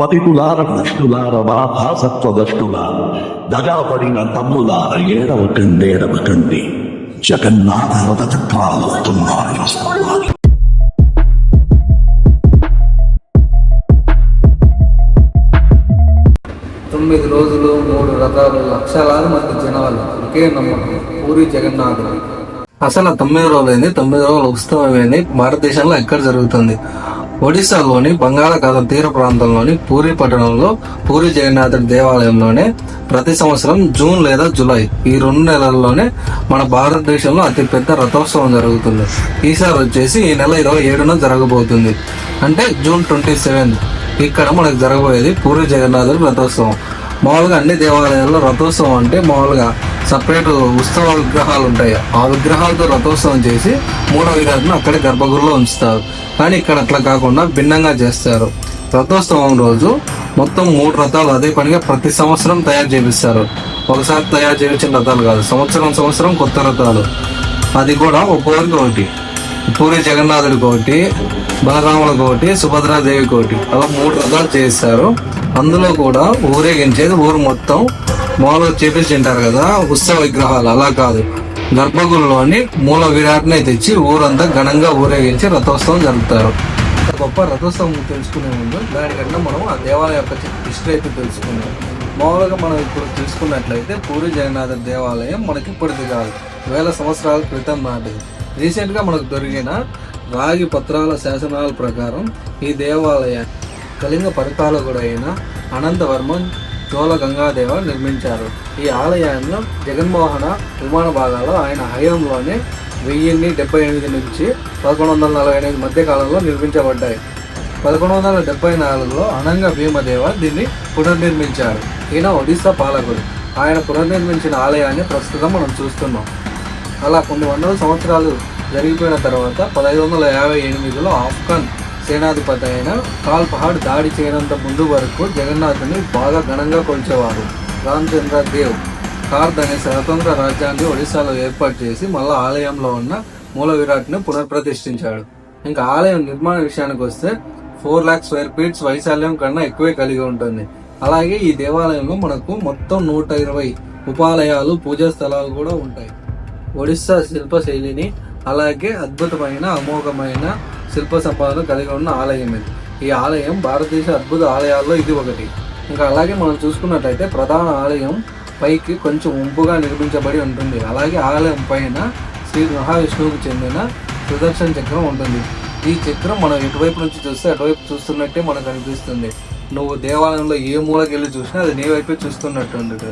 పతితులార కృష్ణులార బాధాసత్వదష్టులార దగాపడిన తమ్ములార ఏడవకండి ఏడవకండి జగన్నాథ రథ చక్రాలు వస్తున్నాయి వస్తున్నాయి తొమ్మిది రోజులు మూడు రథాలు లక్షలాది మంది జనాలు ఒకే నమ్మకం పూరి జగన్నాథుడు. అసలు తొమ్మిది రోజులైంది తొమ్మిది రోజుల ఉత్సవం ఏంది భారతదేశంలో ఎక్కడ జరుగుతుంది? ఒడిశాలోని బంగాళాఖాతం తీర ప్రాంతంలోని పూరి పట్టణంలో పూరి జగన్నాథుడి దేవాలయంలోనే ప్రతి సంవత్సరం జూన్ లేదా జూలై ఈ రెండు నెలల్లోనే మన భారతదేశంలో అతిపెద్ద రథోత్సవం జరుగుతుంది. ఈసారి వచ్చేసి ఈ నెల ఇరవై ఏడున జరగబోతుంది. అంటే జూన్ ట్వంటీ సెవెంత్ ఇక్కడ మనకు జరగబోయేది పూరి జగన్నాథుడి రథోత్సవం. మామూలుగా అన్ని దేవాలయాల్లో రథోత్సవం అంటే మామూలుగా సపరేట్ ఉత్సవ విగ్రహాలు ఉంటాయి. ఆ విగ్రహాలతో రథోత్సవం చేసి మూడో విగ్రహాలను అక్కడే గర్భగుడిలో ఉంచుతారు. కానీ ఇక్కడ అట్లా కాకుండా భిన్నంగా చేస్తారు. రథోత్సవం రోజు మొత్తం మూడు రథాలు అదే పనిగా ప్రతి సంవత్సరం తయారు చేపిస్తారు. ఒకసారి తయారు చేయించిన రథాలు కాదు సంవత్సరం సంవత్సరం కొత్త రథాలు. అది కూడా ఒక్కొక్కరికి ఒకటి. పూరి జగన్నాథుడికి ఒకటి బలరాములకు ఒకటి సుభద్రాదేవికి ఒకటి అలా మూడు రథాలు చేస్తారు అందులో కూడా ఊరేగించేది ఊరు మొత్తం మామూలుగా చేపించింటారు కదా ఉత్సవ విగ్రహాలు. అలా కాదు. గర్భగుడిలోని మూల విరాట్నే తెచ్చి ఊరంతా ఘనంగా ఊరేగించి రథోత్సవం జరుపుతారు. గొప్ప రథోత్సవం తెలుసుకునే ముందు దానికన్నా మనం ఆ దేవాలయం యొక్క హిస్టరీ అయితే తెలుసుకుందాం. మామూలుగా మనం ఇప్పుడు తెలుసుకున్నట్లయితే పూరి జగన్నాథ దేవాలయం మనకి ఇప్పటిది కాదు. వేల సంవత్సరాల క్రితం నాటిది. రీసెంట్గా మనకు దొరికిన రాగి పత్రాల శాసనాల ప్రకారం ఈ దేవాలయాన్ని కళింగ పరిపాలకుడు అయిన అనంతవర్మన్ చోళ గంగాదేవ నిర్మించారు. ఈ ఆలయాన్ని జగన్మోహన విమాన భాగాలు ఆయన హయాంలోనే వెయ్యిన్ని డెబ్బై ఎనిమిది నుంచి పదకొండు వందల నలభై ఎనిమిది మధ్య కాలంలో నిర్మించబడ్డాయి. పదకొండు వందల డెబ్బై నాలుగులో అనంగ భీమదేవ దీన్ని పునర్నిర్మించారు. ఈయన ఒడిస్సా పాలకుడు. ఆయన పునర్నిర్మించిన ఆలయాన్ని ప్రస్తుతం మనం చూస్తున్నాం. అలా కొన్ని వందల సంవత్సరాలు జరిగిపోయిన తర్వాత పదహైదు వందల యాభై ఎనిమిదిలో ఆఫ్ఘన్ సేనాధిపతి అయిన కాల్పహాడ్ దాడి చేయనంత ముందు వరకు జగన్నాథుని బాగా ఘనంగా కొలిచేవారు. రామచంద్ర దేవ్ కార్ద్ అనే స్వతంత్ర రాజ్యాన్ని ఒడిశాలో ఏర్పాటు చేసి మళ్ళా ఆలయంలో ఉన్న మూల విరాట్ను పునర్ప్రతిష్ఠించాడు ఇంకా ఆలయం నిర్మాణ విషయానికి వస్తే ఫోర్ ల్యాక్ స్క్వేర్ ఫీట్స్ వైశాల్యం కన్నా ఎక్కువే కలిగి ఉంటుంది. అలాగే ఈ దేవాలయంలో మనకు మొత్తం నూట ఇరవై ఉపాలయాలు పూజా స్థలాలు కూడా ఉంటాయి. ఒడిస్సా శిల్ప శైలిని అలాగే అద్భుతమైన అమోఘమైన శిల్ప సంపదను కలిగి ఉన్న ఆలయం ఇది. ఈ ఆలయం భారతదేశ అద్భుత ఆలయాల్లో ఇది ఒకటి. ఇంకా అలాగే మనం చూసుకున్నట్లయితే ప్రధాన ఆలయం పైకి కొంచెం ఉంపుగా నిర్మించబడి ఉంటుంది. అలాగే ఆలయం పైన శ్రీ మహావిష్ణువుకు చెందిన సుదర్శన చక్రం ఉంటుంది. ఈ చక్రం మనం ఎటువైపు నుంచి చూస్తే అటువైపు చూస్తున్నట్టే మనకు అనిపిస్తుంది. నువ్వు దేవాలయంలో ఏ మూలకి వెళ్ళి చూసినా అది నీ వైపే చూస్తున్నట్టు ఉంటుంది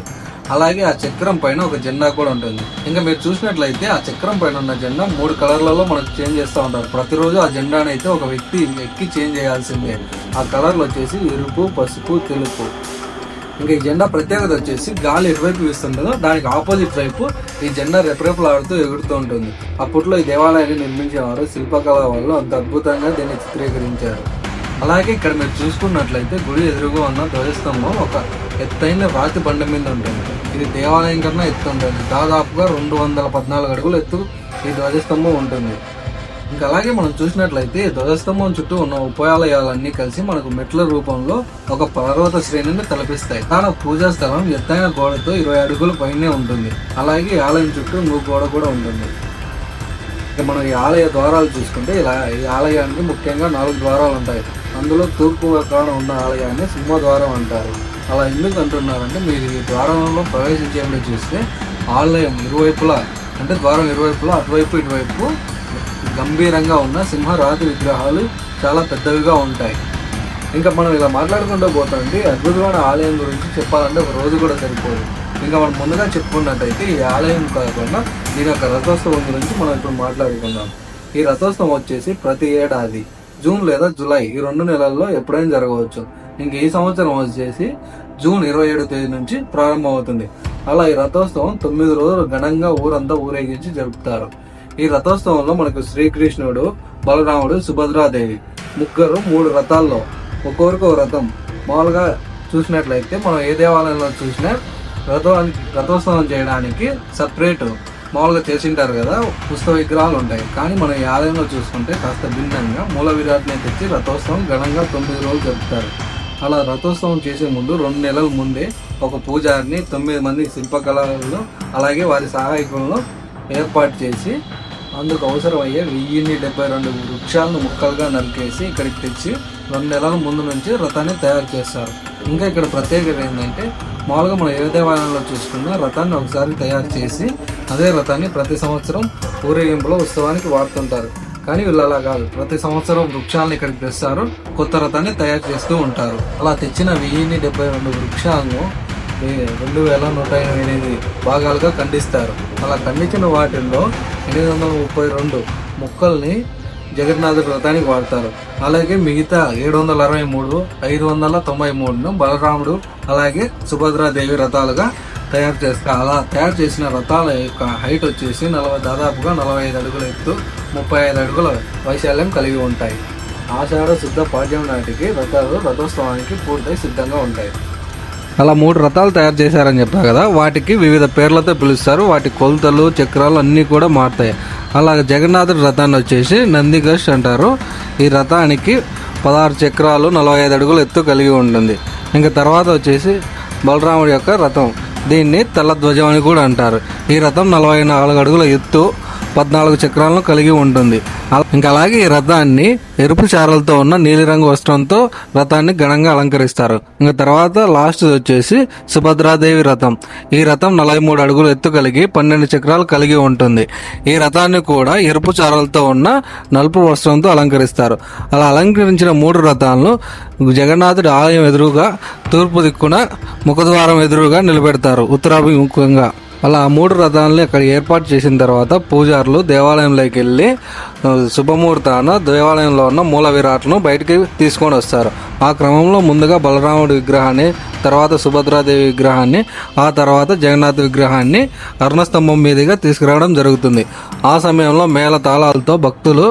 అలాగే ఆ చక్రం పైన ఒక జెండా కూడా ఉంటుంది. ఇంకా మీరు చూసినట్లయితే ఆ చక్రం పైన ఉన్న జెండా మూడు కలర్లలో మనకు చేంజ్ చేస్తూ ఉంటారు. ప్రతిరోజు ఆ జెండాని అయితే ఒక వ్యక్తి ఎక్కి చేంజ్ చేయాల్సిందే. ఆ కలర్లు వచ్చేసి ఎరుపు పసుపు తెలుపు. ఇంకా ఈ జెండా ప్రత్యేకత వచ్చేసి గాలి ఎటువైపు వీస్తుంటుందో దానికి ఆపోజిట్ వైపు ఈ జెండా రెపరెపలాడుతూ ఎగురుతూ ఉంటుంది. అప్పట్లో ఈ దేవాలయాన్ని నిర్మించేవారు శిల్పకళ వాళ్ళు అంత అద్భుతంగా దీన్ని చిత్రీకరించారు. అలాగే ఇక్కడ మీరు చూసుకున్నట్లయితే గుడి ఎదురుగా ఉన్న ధ్వజస్తంభం ఒక ఎత్తైన రాతి బండ మీద ఉంటుంది. ఇది దేవాలయం కన్నా ఎత్తు ఉంటుంది. దాదాపుగా రెండు వందల పద్నాలుగు అడుగులు ఎత్తు ఈ ధ్వజస్తంభం ఉంటుంది. ఇంకా అలాగే మనం చూసినట్లయితే ధ్వజస్తంభం చుట్టూ ఉన్న ఉపాయాలయాలన్నీ కలిసి మనకు మెట్ల రూపంలో ఒక పర్వత శ్రేణిని తలపిస్తాయి. ప్రధాన పూజా స్థలం ఎత్తైన గోడతో ఇరవై అడుగుల పైనే ఉంటుంది. అలాగే ఆలయం చుట్టూ ఇంకో గోడ కూడా ఉంటుంది. మనం ఈ ఆలయ ద్వారాలు చూసుకుంటే ఇలా ఈ ఆలయానికి ముఖ్యంగా నాలుగు ద్వారాలు ఉంటాయి. అందులో తూర్పు కాడ ఉన్న ఆలయాన్ని సింహద్వారం అంటారు. అలా ఎందుకు అంటున్నారంటే మీరు ఈ ద్వారంలో ప్రవేశించేప్పుడు చూస్తే ఆలయం ఇరువైపులా అంటే ద్వారం ఇరువైపులా అటువైపు ఇటువైపు గంభీరంగా ఉన్న సింహరాతి విగ్రహాలు చాలా పెద్దవిగా ఉంటాయి. ఇంకా మనం ఇలా మాట్లాడుకుంటూ పోతామండి అద్భుతమైన ఆలయం గురించి చెప్పాలంటే ఒక రోజు కూడా సరిపోదు. ఇంకా మనం ముందుగా చెప్పుకున్నట్టయితే ఈ ఆలయం కాకుండా దీని యొక్క రథోత్సవం గురించి మనం ఇప్పుడు మాట్లాడుకుందాం. ఈ రథోత్సవం వచ్చేసి ప్రతి ఏడాది జూన్ లేదా జూలై ఈ రెండు నెలల్లో ఎప్పుడైనా జరగవచ్చు. ఇంక ఈ సంవత్సరం వచ్చేసి జూన్ ఇరవై ఏడు తేదీ నుంచి ప్రారంభమవుతుంది. అలా ఈ రథోత్సవం తొమ్మిది రోజులు ఘనంగా ఊరంతా ఊరేగించి జరుపుతారు. ఈ రథోత్సవంలో మనకు శ్రీకృష్ణుడు బలరాముడు సుభద్రాదేవి ముగ్గురు మూడు రథాల్లో ఒక్కొక్కరికి ఒక రథం. మామూలుగా చూసినట్లయితే మనం ఏ దేవాలయంలో చూసినా రథానికి రథోత్సవం చేయడానికి సపరేట్ మామూలుగా చేసింటారు కదా పుస్తక విగ్రహాలు ఉంటాయి. కానీ మనం ఈ ఆలయంలో చూసుకుంటే కాస్త భిన్నంగా మూల విరాట్ని తెచ్చి రథోత్సవం ఘనంగా తొమ్మిది రోజులు జరుపుతారు. అలా రథోత్సవం చేసే ముందు రెండు నెలల ముందే ఒక పూజారిని తొమ్మిది మంది శిల్పకళలను అలాగే వారి సహాయకులను ఏర్పాటు చేసి అందుకు అవసరమయ్యే వెయ్యిన్ని డెబ్బై రెండు వృక్షాలను ముక్కలుగా నరికేసి ఇక్కడికి తెచ్చి రెండు నెలల ముందు నుంచి రథాన్ని తయారు చేస్తారు. ఇంకా ఇక్కడ ప్రత్యేకత ఏంటంటే మామూలుగా మనం ఏ దేవాలయంలో చూసుకున్నా రథాన్ని ఒకసారి తయారు చేసి అదే రథాన్ని ప్రతి సంవత్సరం ఊరేగింపులో ఉత్సవానికి వాడుతుంటారు. కానీ వీళ్ళు అలా కాదు. ప్రతి సంవత్సరం వృక్షాలను ఇక్కడికి తెస్తారు. కొత్త రథాన్ని తయారు చేస్తూ ఉంటారు. అలా తెచ్చిన వెయ్యిన్ని డెబ్బై రెండు వృక్షాలను రెండు వేల నూట ఎనభై ఎనిమిది భాగాలుగా ఖండిస్తారు. అలా ఖండించిన వాటిల్లో ఎనిమిది వందల ముప్పై రెండు మొక్కల్ని జగన్నాథుడి రథానికి వాడతారు. అలాగే మిగతా ఏడు వందల అరవై మూడు ఐదు వందల తొంభై మూడును బలరాముడు అలాగే సుభద్రాదేవి రథాలుగా తయారు చేస్తారు అలా తయారు చేసిన రథాల యొక్క హైట్ వచ్చేసి నలభై దాదాపుగా నలభై ఐదు అడుగుల ఎత్తు ముప్పై ఐదు అడుగుల వైశాల్యం కలిగి ఉంటాయి. ఆషాఢ శుద్ధ పాడ్యం నాటికి రథాలు రథోత్సవానికి పూర్తయి సిద్ధంగా ఉంటాయి. అలా మూడు రథాలు తయారు చేశారని చెప్పా కదా వాటికి వివిధ పేర్లతో పిలుస్తారు. వాటి కొలతలు చక్రాలు అన్నీ కూడా మారుతాయి. అలా జగన్నాథుడి రథాన్ని వచ్చేసి నందిఘోష్ అంటారు. ఈ రథానికి పదహారు చక్రాలు నలభై ఐదు అడుగులు ఎత్తు కలిగి ఉంటుంది. ఇంకా తర్వాత వచ్చేసి బలరాముడి యొక్క రథం. దీన్ని తెల్లధ్వజం అని కూడా అంటారు. ఈ రథం నలభై నాలుగు అడుగుల ఎత్తు పద్నాలుగు చక్రాలను కలిగి ఉంటుంది. ఇంకా అలాగే ఈ రథాన్ని ఎరుపు చారలతో ఉన్న నీలిరంగు వస్త్రంతో రథాన్ని ఘనంగా అలంకరిస్తారు. ఇంకా తర్వాత లాస్ట్ వచ్చేసి సుభద్రాదేవి రథం. ఈ రథం నలభై మూడు అడుగులు ఎత్తు కలిగి పన్నెండు చక్రాలు కలిగి ఉంటుంది. ఈ రథాన్ని కూడా ఎరుపు చారలతో ఉన్న నలుపు వస్త్రంతో అలంకరిస్తారు. అలా అలంకరించిన మూడు రథాలను జగన్నాథుడి ఆలయం ఎదురుగా తూర్పు దిక్కున ముఖద్వారం ఎదురుగా నిలబెడతారు. ఉత్తరాభిముఖంగా. అలా ఆ మూడు రథాలని అక్కడ ఏర్పాటు చేసిన తర్వాత పూజారులు దేవాలయంలోకి వెళ్ళి ఆ, శుభముహూర్తాన దేవాలయంలో ఉన్న మూల విరాట్ను బయటికి తీసుకొని వస్తారు. ఆ క్రమంలో ముందుగా బలరాముడి విగ్రహాన్ని తర్వాత సుభద్రాదేవి విగ్రహాన్ని ఆ తర్వాత జగన్నాథ్ విగ్రహాన్ని అర్ణస్తంభం మీదుగా తీసుకురావడం జరుగుతుంది. ఆ సమయంలో మేళ తాళాలతో భక్తులు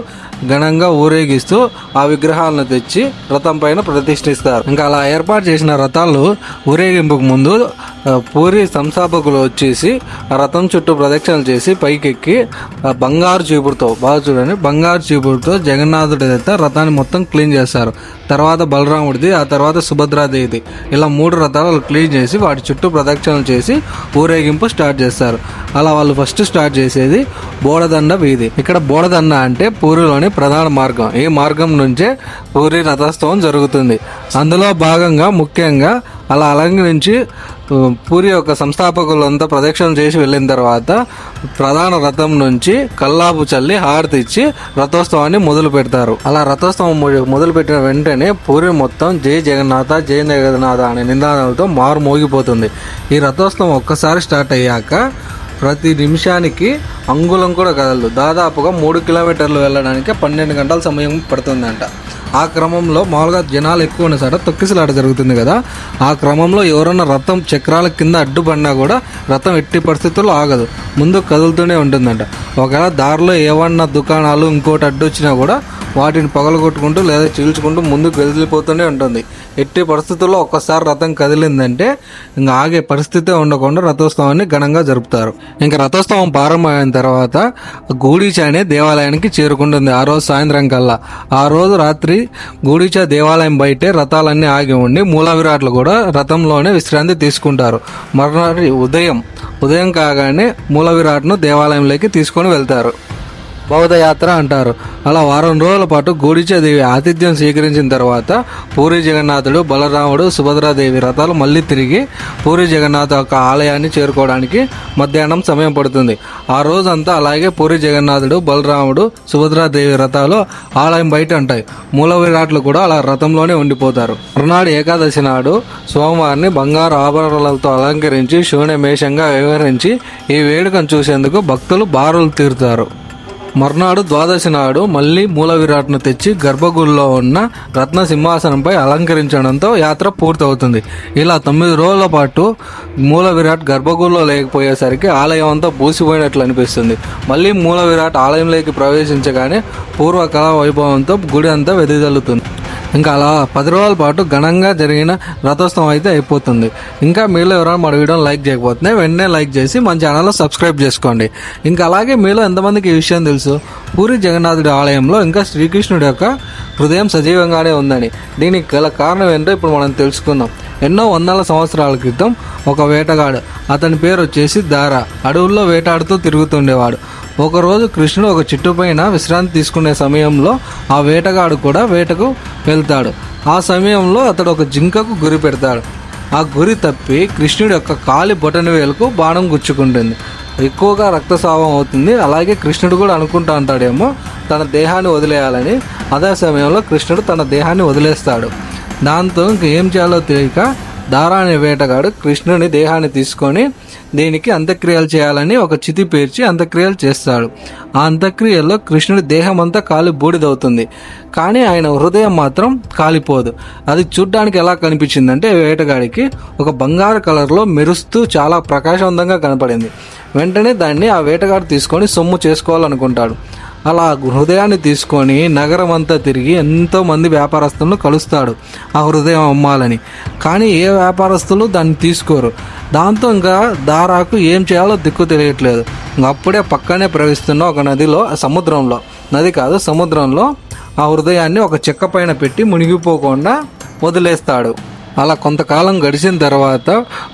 ఘనంగా ఊరేగిస్తూ ఆ విగ్రహాలను తెచ్చి రథం పైన ప్రతిష్ఠిస్తారు. ఇంకా అలా ఏర్పాటు చేసిన రథాలు ఊరేగింపుకు ముందు పూరి సంస్థాపకులు వచ్చేసి ఆ రథం చుట్టూ ప్రదక్షిణలు చేసి పైకెక్కి బంగారు చీపురుతో బాగా చూడండి బంగారు చీపురుతో జగన్నాథుడి రథాన్ని మొత్తం క్లీన్ చేస్తారు. తర్వాత బలరాముడిది ఆ తర్వాత సుభద్రాదేవిది. ఇలా మూడు రథాలు క్లీన్ చేసి వాటి చుట్టూ ప్రదక్షిణలు చేసి ఊరేగింపు స్టార్ట్ చేస్తారు. అలా వాళ్ళు ఫస్ట్ స్టార్ట్ చేసేది బోడదండ వీధి. ఇక్కడ బోడదండ అంటే పూరిలోని ప్రధాన మార్గం. ఈ మార్గం నుంచే పూరి రథోత్సవం జరుగుతుంది. అందులో భాగంగా ముఖ్యంగా అలా అలంకరించి పూరి యొక్క సంస్థాపకులంతా ప్రదక్షిణ చేసి వెళ్ళిన తర్వాత ప్రధాన రథం నుంచి కల్లాపు చల్లి హారతి ఇచ్చి రథోత్సవాన్ని మొదలు పెడతారు. అలా రథోత్సవం మొదలు పెట్టిన వెంటనే పూరి మొత్తం జై జగన్నాథ జై జగన్నాథ అనే నినాదాలతో మారు మోగిపోతుంది. ఈ రథోత్సవం ఒక్కసారి స్టార్ట్ అయ్యాక ప్రతి నిమిషానికి అంగుళం కూడా కదలదు. దాదాపుగా మూడు కిలోమీటర్లు వెళ్ళడానికి పన్నెండు గంటల సమయం పడుతుందంట. ఆ క్రమంలో మామూలుగా జనాలు ఎక్కువ ఉన్న సట తొక్కిసలాట జరుగుతుంది కదా. ఆ క్రమంలో ఎవరన్నా రథం చక్రాల కింద అడ్డుపడినా కూడా రథం ఎట్టి పరిస్థితుల్లో ఆగదు. ముందు కదులుతూనే ఉంటుందంట. ఒకవేళ దారిలో ఏమన్నా దుకాణాలు ఇంకోటి అడ్డు వచ్చినా కూడా వాటిని పగలగొట్టుకుంటూ లేదా చీల్చుకుంటూ ముందుకు వెళ్ళిపోతూనే ఉంటుంది. ఎట్టి పరిస్థితుల్లో ఒక్కసారి రథం కదిలిందంటే ఇంకా ఆగే పరిస్థితే ఉండకుండా రథోత్సవాన్ని ఘనంగా జరుపుతారు. ఇంకా రథోత్సవం ప్రారంభమైన తర్వాత గూడీచ అనే దేవాలయానికి చేరుకుంటుంది ఆ రోజు సాయంత్రం కల్లా. ఆ రోజు రాత్రి గూడీచ దేవాలయం బయటే రథాలన్నీ ఆగి ఉండి మూల విరాట్లు కూడా రథంలోనే విశ్రాంతి తీసుకుంటారు. మరునాటి ఉదయం ఉదయం కాగానే మూల విరాట్ను దేవాలయంలోకి తీసుకొని వెళ్తారు. బౌద్ధ యాత్ర అంటారు. అలా వారం రోజుల పాటు గూడిచాదేవి ఆతిథ్యం స్వీకరించిన తర్వాత పూరి జగన్నాథుడు బలరాముడు సుభద్రాదేవి రథాలు మళ్ళీ తిరిగి పూరి జగన్నాథ్ యొక్క ఆలయాన్ని చేరుకోవడానికి మధ్యాహ్నం సమయం పడుతుంది. ఆ రోజంతా అలాగే పూరి జగన్నాథుడు బలరాముడు సుభద్రాదేవి రథాలు ఆలయం బయట ఉంటాయి. మూల విరాట్లు కూడా అలా రథంలోనే ఉండిపోతారు. మరునాడు ఏకాదశి నాడు సోమవారిని బంగారు ఆభరణాలతో అలంకరించి శూన్యమేషంగా వ్యవహరించి ఈ వేడుకను చూసేందుకు భక్తులు బారులు తీరుతారు. మర్నాడు ద్వాదశి నాడు మళ్ళీ మూల విరాట్ను తెచ్చి గర్భగుడిలో ఉన్న రత్న సింహాసనంపై అలంకరించడంతో యాత్ర పూర్తవుతుంది. ఇలా తొమ్మిది రోజుల పాటు మూల విరాట్ గర్భగుడిలో లేకపోయేసరికి ఆలయం అంతా పూసిపోయినట్లు అనిపిస్తుంది. మళ్ళీ మూల విరాట్ ఆలయంలోకి ప్రవేశించగానే పూర్వకళా వైభవంతో గుడి అంతా వెదజల్లుతుంది. ఇంకా అలా పది రోజుల పాటు ఘనంగా జరిగిన రథోత్సవం అయితే అయిపోతుంది. ఇంకా మీలో ఎవరైనా మన వీడియోని లైక్ చేయకపోతే వెంటనే లైక్ చేసి మన ఛానల్లో సబ్స్క్రైబ్ చేసుకోండి. ఇంకా అలాగే మీలో ఎంతమందికి ఈ విషయం తెలుసు? పూరి జగన్నాథుడి ఆలయంలో ఇంకా శ్రీకృష్ణుడి యొక్క హృదయం సజీవంగానే ఉందని. దీనికి గల కారణం ఏంటో ఇప్పుడు మనం తెలుసుకుందాం. ఎన్నో వందల సంవత్సరాల క్రితం ఒక వేటగాడు అతని పేరు వచ్చేసి దారా. అడవుల్లో వేటాడుతూ తిరుగుతుండేవాడు. ఒకరోజు కృష్ణుడు ఒక చెట్టు పైన విశ్రాంతి తీసుకునే సమయంలో ఆ వేటగాడు కూడా వేటకు వెళ్తాడు. ఆ సమయంలో అతడు ఒక జింకకు గురి పెడతాడు. ఆ గురి తప్పి కృష్ణుడి యొక్క కాలి బొటన వేలకు బాణం గుచ్చుకుంటుంది. ఎక్కువగా రక్తస్రావం అవుతుంది. అలాగే కృష్ణుడు కూడా అనుకుంటా ఉంటాడేమో తన దేహాన్ని వదిలేయాలని. అదే సమయంలో కృష్ణుడు తన దేహాన్ని వదిలేస్తాడు. దాంతో ఇంకేం చేయాలో తెలియక దారా అనే వేటగాడు కృష్ణుని దేహాన్ని తీసుకొని దీనికి అంత్యక్రియలు చేయాలని ఒక చితి పేర్చి అంత్యక్రియలు చేస్తాడు. ఆ అంత్యక్రియల్లో కృష్ణుడి దేహం అంతా కాలి బూడిదవుతుంది. కానీ ఆయన హృదయం మాత్రం కాలిపోదు. అది చూడ్డానికి ఎలా కనిపించిందంటే వేటగాడికి ఒక బంగారు కలర్లో మెరుస్తూ చాలా ప్రకాశవంతంగా కనపడింది. వెంటనే దాన్ని ఆ వేటగాడు తీసుకొని సొమ్ము చేసుకోవాలనుకుంటాడు. అలా హృదయాన్ని తీసుకొని నగరం అంతా తిరిగి ఎంతోమంది వ్యాపారస్తులను కలుస్తాడు ఆ హృదయం అమ్మాలని. కానీ ఏ వ్యాపారస్తులు దాన్ని తీసుకోరు. దాంతో ఇంకా దారాకు ఏం చేయాలో దిక్కు తెలియట్లేదు. అప్పుడే పక్కనే ప్రవహిస్తున్న ఒక నదిలో సముద్రంలో నది కాదు సముద్రంలో ఆ హృదయాన్ని ఒక చెక్క పైన పెట్టి మునిగిపోకుండా వదిలేస్తాడు. అలా కొంతకాలం గడిచిన తర్వాత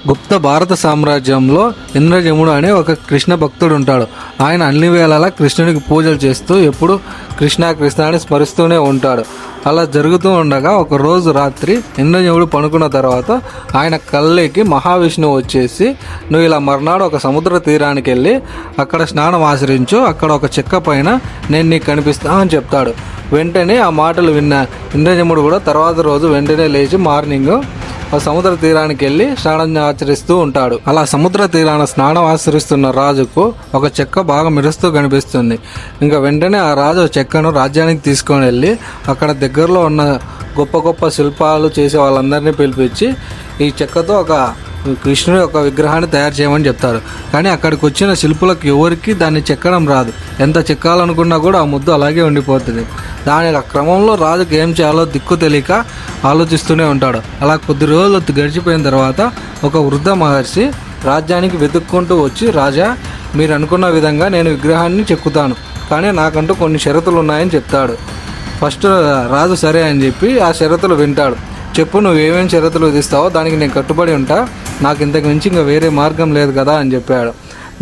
గుప్త భారత సామ్రాజ్యంలో ఇంద్రజముడు అనే ఒక కృష్ణ భక్తుడు ఉంటాడు. ఆయన అన్ని వేళలా కృష్ణునికి పూజలు చేస్తూ ఎప్పుడు కృష్ణ కృష్ణ అని స్మరిస్తూనే ఉంటాడు. అలా జరుగుతూ ఉండగా ఒక రోజు రాత్రి ఇంద్రజముడు పనుకున్న తర్వాత ఆయన కళ్ళకి మహావిష్ణువు వచ్చేసి నువ్వు ఇలా మర్నాడు ఒక సముద్ర తీరానికి వెళ్ళి అక్కడ స్నానం ఆచరించు అక్కడ ఒక చెక్క పైన నేను నీకు కనిపిస్తా అని చెప్తాడు. వెంటనే ఆ మాటలు విన్న ఇంద్రజముడు కూడా తర్వాత రోజు వెంటనే లేచి మార్నింగ్ సముద్ర తీరానికి వెళ్ళి స్నానం ఆచరిస్తూ ఉంటాడు. అలా సముద్ర తీరాన స్నానం ఆచరిస్తున్న రాజుకు ఒక చెక్క బాగా మెరుస్తూ కనిపిస్తుంది. ఇంకా వెంటనే ఆ రాజు చెక్కను రాజ్యానికి తీసుకొని వెళ్ళి అక్కడ దగ్గరలో ఉన్న గొప్ప గొప్ప శిల్పాలు చేసే వాళ్ళందరినీ పిలిపించి ఈ చెక్కతో ఒక కృష్ణుడి యొక్క విగ్రహాన్ని తయారు చేయమని చెప్తారు కానీ అక్కడికి వచ్చిన శిల్పులకు ఎవరికి దాన్ని చెక్కడం రాదు. ఎంత చెక్కాలనుకున్నా కూడా ఆ ముద్దు అలాగే ఉండిపోతుంది. దాని క్రమంలో రాజుకి ఏం చేయాలో దిక్కు తెలియక ఆలోచిస్తూనే ఉంటాడు. అలా కొద్ది రోజులు గడిచిపోయిన తర్వాత ఒక వృద్ధ మహర్షి రాజ్యానికి వెతుక్కుంటూ వచ్చి రాజా మీరు అనుకున్న విధంగా నేను విగ్రహాన్ని చెక్కుతాను. కానీ నాకంటూ కొన్ని షరతులు ఉన్నాయని చెప్తాడు. ఫస్ట్ రాజు సరే అని చెప్పి ఆ షరతులు వింటాడు. చెప్పు నువ్వు ఏమేమి షరతులు విధిస్తావో దానికి నేను కట్టుబడి ఉంటా. నాకు ఇంతకు మించి ఇంకా వేరే మార్గం లేదు కదా అని చెప్పాడు.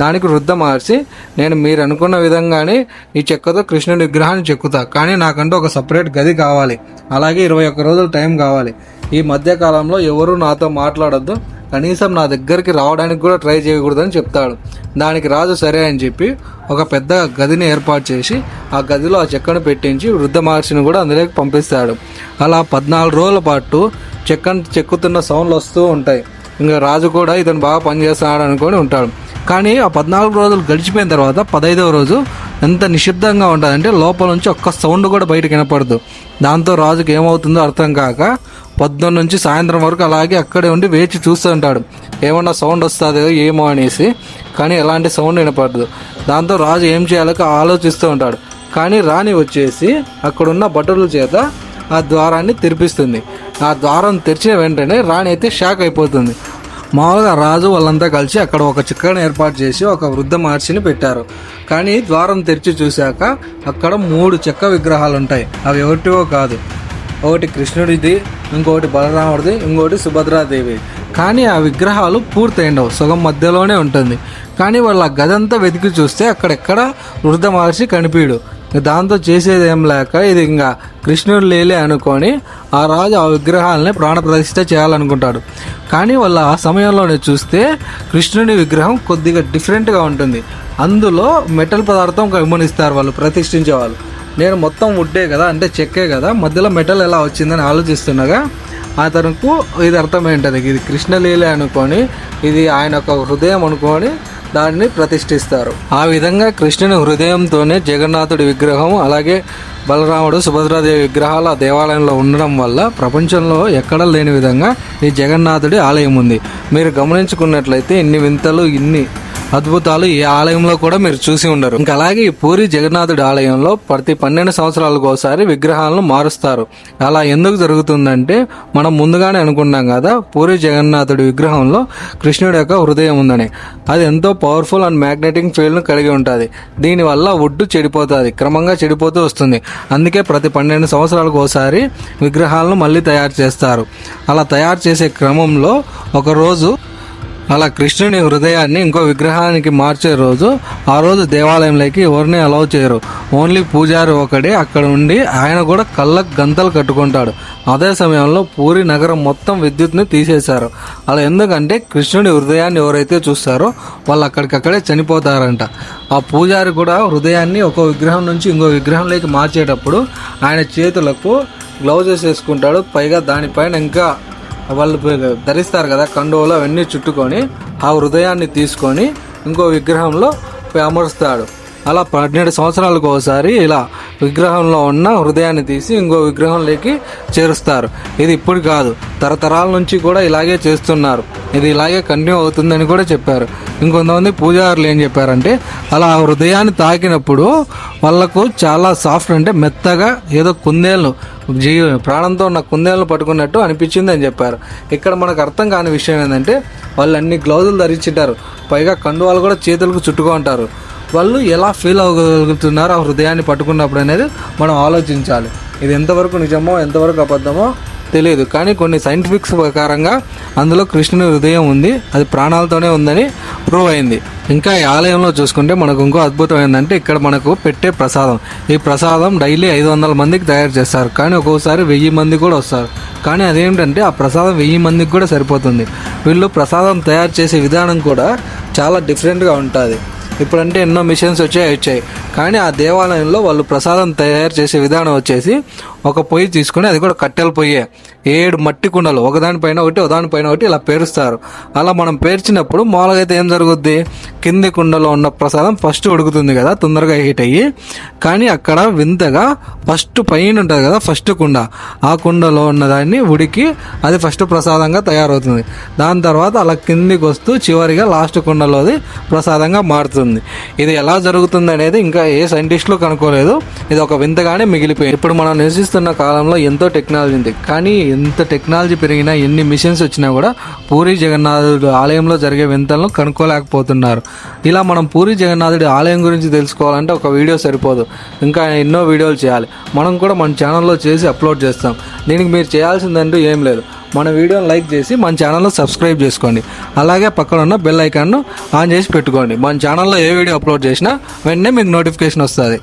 దానికి వృద్ధ మహర్షి నేను మీరు అనుకున్న విధంగానే ఈ చెక్కతో కృష్ణుడి విగ్రహాన్ని చెక్కుతా కానీ నాకంటూ ఒక సపరేట్ గది కావాలి. అలాగే ఇరవై ఒక్క రోజులు టైం కావాలి. ఈ మధ్యకాలంలో ఎవరు నాతో మాట్లాడద్దు. కనీసం నా దగ్గరికి రావడానికి కూడా ట్రై చేయకూడదని చెప్తాడు. దానికి రాజు సరే అని చెప్పి ఒక పెద్ద గదిని ఏర్పాటు చేసి ఆ గదిలో ఆ చెక్కను పెట్టించి వృద్ధ మహర్షిని కూడా అందులోకి పంపిస్తాడు. అలా పద్నాలుగు రోజుల పాటు చెక్కను చెక్కుతున్న సౌండ్లు వస్తూ ఉంటాయి. ఇంకా రాజు కూడా ఇతను బాగా పనిచేస్తున్నాడు అనుకొని ఉంటాడు. కానీ ఆ పద్నాలుగు రోజులు గడిచిపోయిన తర్వాత పదైదవ రోజు ఎంత నిశ్శబ్దంగా ఉంటుందంటే లోపల నుంచి ఒక్క సౌండ్ కూడా బయటకు వినపడదు. దాంతో రాజుకి ఏమవుతుందో అర్థం కాక పొద్దున్న నుంచి సాయంత్రం వరకు అలాగే అక్కడే ఉండి వేచి చూస్తూ ఉంటాడు. ఏమన్నా సౌండ్ వస్తుందో ఏమో అనేసి. కానీ ఎలాంటి సౌండ్ వినపడదు. దాంతో రాజు ఏం చేయాలో ఆలోచిస్తూ ఉంటాడు. కానీ రాణి వచ్చేసి అక్కడున్న భటుల చేత ఆ ద్వారాన్ని తెరిపిస్తుంది. ఆ ద్వారం తెరిచిన వెంటనే రాణి అయితే షాక్ అయిపోతుంది. మామూలుగా రాజు వాళ్ళంతా కలిసి అక్కడ ఒక చిక్కను ఏర్పాటు చేసి ఒక వృద్ధ మహర్షిని పెట్టారు. కానీ ద్వారం తెరిచి చూశాక అక్కడ మూడు చెక్క విగ్రహాలు ఉంటాయి. అవి ఎవరివో కాదు. ఒకటి కృష్ణుడిది ఇంకొకటి బలరాముడిది ఇంకొకటి సుభద్రాదేవి. కానీ ఆ విగ్రహాలు పూర్తయిండవు. సగం మధ్యలోనే ఉంటుంది. కానీ వాళ్ళ గదంతా వెతికి చూస్తే అక్కడెక్కడ వృద్ధ మహర్షి కనిపించడు దాంతో చేసేది ఏం లేక ఇది ఇంకా కృష్ణుడు లేలే అనుకొని ఆ రాజు ఆ విగ్రహాలని ప్రాణప్రతిష్ఠ చేయాలనుకుంటాడు. కానీ వాళ్ళ ఆ సమయంలోనే చూస్తే కృష్ణుడి విగ్రహం కొద్దిగా డిఫరెంట్గా ఉంటుంది. అందులో మెటల్ పదార్థం గమనిస్తారు వాళ్ళు ప్రతిష్ఠించే వాళ్ళు నేను మొత్తం వుడ్డే కదా అంటే చెక్కే కదా మధ్యలో మెటల్ ఎలా వచ్చిందని ఆలోచిస్తుండగా అతనుకు ఇది అర్థమైంటది. ఇది కృష్ణలీలే అనుకొని ఇది ఆయన యొక్క హృదయం అనుకొని దానిని ప్రతిష్ఠిస్తారు. ఆ విధంగా కృష్ణుని హృదయంతోనే జగన్నాథుడి విగ్రహం అలాగే బలరాముడు సుభద్రాదేవి విగ్రహాలు ఆ దేవాలయంలో ఉండడం వల్ల ప్రపంచంలో ఎక్కడ లేని విధంగా ఈ జగన్నాథుడి ఆలయం ఉంది. మీరు గమనించుకున్నట్లయితే ఇన్ని వింతలు ఇన్ని అద్భుతాలు ఈ ఆలయంలో కూడా మీరు చూసి ఉండరు. ఇంకా అలాగే ఈ పూరి జగన్నాథుడి ఆలయంలో ప్రతి పన్నెండు సంవత్సరాలకు ఒకసారి విగ్రహాలను మారుస్తారు. అలా ఎందుకు జరుగుతుందంటే మనం ముందుగానే అనుకున్నాం కదా పూరి జగన్నాథుడి విగ్రహంలో కృష్ణుడి యొక్క హృదయం ఉందని. అది ఎంతో పవర్ఫుల్ అండ్ మ్యాగ్నెటిక్ ఫీల్డ్ను కలిగి ఉంటుంది. దీనివల్ల ఒడ్డు చెడిపోతుంది క్రమంగా చెడిపోతూ వస్తుంది. అందుకే ప్రతి పన్నెండు సంవత్సరాలకు ఒకసారి విగ్రహాలను మళ్ళీ తయారు చేస్తారు. అలా తయారు చేసే క్రమంలో ఒకరోజు అలా కృష్ణుని హృదయాన్ని ఇంకో విగ్రహానికి మార్చే రోజు ఆ రోజు దేవాలయంలోకి ఎవరిని అలౌ చేయరు. ఓన్లీ పూజారి ఒకడే అక్కడ ఉండి ఆయన కూడా కళ్ళకు గంతలు కట్టుకుంటాడు. అదే సమయంలో పూరి నగరం మొత్తం విద్యుత్ని తీసేశారు. అలా ఎందుకంటే కృష్ణుడి హృదయాన్ని ఎవరైతే చూస్తారో వాళ్ళు అక్కడికక్కడే చనిపోతారంట. ఆ పూజారి కూడా హృదయాన్ని ఒక విగ్రహం నుంచి ఇంకో విగ్రహంలోకి మార్చేటప్పుడు ఆయన చేతులకు గ్లౌజెస్ వేసుకుంటాడు పైగా దానిపైన ఇంకా వాళ్ళు ధరిస్తారు కదా కండువలు అవన్నీ చుట్టుకొని ఆ హృదయాన్ని తీసుకొని ఇంకో విగ్రహంలో అమరుస్తాడు. అలా పన్నెండు సంవత్సరాలకు ఒకసారి ఇలా విగ్రహంలో ఉన్న హృదయాన్ని తీసి ఇంకో విగ్రహంలోకి చేరుస్తారు. ఇది ఇప్పుడు కాదు తరతరాల నుంచి కూడా ఇలాగే చేస్తున్నారు. ఇది ఇలాగే కంటిన్యూ అవుతుందని కూడా చెప్పారు. ఇంకొంతమంది పూజారులు ఏం చెప్పారంటే అలా ఆ హృదయాన్ని తాకినప్పుడు వాళ్ళకు చాలా సాఫ్ట్ అంటే మెత్తగా ఏదో కుందేళ్ళు జీ ప్రాణంతో ఉన్న కుందేలను పట్టుకున్నట్టు అనిపించింది అని చెప్పారు. ఇక్కడ మనకు అర్థం కాని విషయం ఏంటంటే వాళ్ళు అన్ని గ్లౌజులు ధరించుంటారు. పైగా కండువాలు కూడా చేతులకు చుట్టుకుంటారు వాళ్ళు ఎలా ఫీల్ అవ్వగలుగుతున్నారు ఆ హృదయాన్ని పట్టుకున్నప్పుడు అనేది మనం ఆలోచించాలి. ఇది ఎంతవరకు నిజమో ఎంతవరకు అబద్ధమో తెలియదు కానీ కొన్ని సైంటిఫిక్స్ ప్రకారంగా అందులో కృష్ణుని హృదయం ఉంది. అది ప్రాణాలతోనే ఉందని ప్రూవ్ అయింది. ఇంకా ఈ ఆలయంలో చూసుకుంటే మనకు ఇంకో అద్భుతం ఏంటంటే ఇక్కడ మనకు పెట్టే ప్రసాదం. ఈ ప్రసాదం డైలీ ఐదు వందల మందికి తయారు చేస్తారు. కానీ ఒక్కోసారి వెయ్యి మంది కూడా వస్తారు. కానీ అదేంటంటే ఆ ప్రసాదం వెయ్యి మందికి కూడా సరిపోతుంది. వీళ్ళు ప్రసాదం తయారు చేసే విధానం కూడా చాలా డిఫరెంట్గా ఉంటుంది. ఇప్పుడంటే ఎన్నో మిషన్స్ వచ్చాయి వచ్చాయి. కానీ ఆ దేవాలయంలో వాళ్ళు ప్రసాదం తయారు చేసే విధానం వచ్చేసి ఒక పొయ్యి తీసుకొని అది కూడా కట్టెల పొయ్యే. ఏడు మట్టి కుండలు ఒకదానిపైన ఒకటి ఒకదానిపైన ఒకటి ఇలా పేరుస్తారు. అలా మనం పేర్చినప్పుడు మామూలుగా అయితే ఏం జరుగుద్ది? కింది కుండలో ఉన్న ప్రసాదం ఫస్ట్ ఉడుకుతుంది కదా తొందరగా హీట్ అయ్యి. కానీ అక్కడ వింతగా ఫస్ట్ పైన ఉంటుంది కదా ఫస్ట్ కుండ. ఆ కుండలో ఉన్నదాన్ని ఉడికి అది ఫస్ట్ ప్రసాదంగా తయారవుతుంది. దాని తర్వాత అలా కిందికి వస్తూ చివరిగా లాస్ట్ కుండలోది ప్రసాదంగా మారుతుంది. ఇది ఎలా జరుగుతుంది అనేది ఇంకా ఏ సైంటిస్టులు కనుక్కోలేదు. ఇది ఒక వింతగానే మిగిలిపోయింది. ఇప్పుడు మనం నివసిస్తున్న కాలంలో ఎంతో టెక్నాలజీ ఉంది. కానీ ఎంత టెక్నాలజీ పెరిగినా ఎన్ని మిషన్స్ వచ్చినా కూడా పూరి జగన్నాథుడు ఆలయంలో జరిగే వింతలను కనుక్కోలేకపోతున్నారు. ఇలా మనం పూరి జగన్నాథుడి ఆలయం గురించి తెలుసుకోవాలంటే ఒక వీడియో సరిపోదు. ఇంకా ఎన్నో వీడియోలు చేయాలి. మనం కూడా మన ఛానల్లో చేసి అప్లోడ్ చేస్తాం. దీనికి మీరు చేయాల్సిందంటూ ఏం లేదు. మన వీడియోని లైక్ చేసి మన ఛానల్లో సబ్స్క్రైబ్ చేసుకోండి. అలాగే పక్కన ఉన్న బెల్ ఐకాన్ను ఆన్ చేసి పెట్టుకోండి. మన ఛానల్లో ఏ వీడియో అప్లోడ్ చేసినా వెంటనే మీకు నోటిఫికేషన్ వస్తుంది.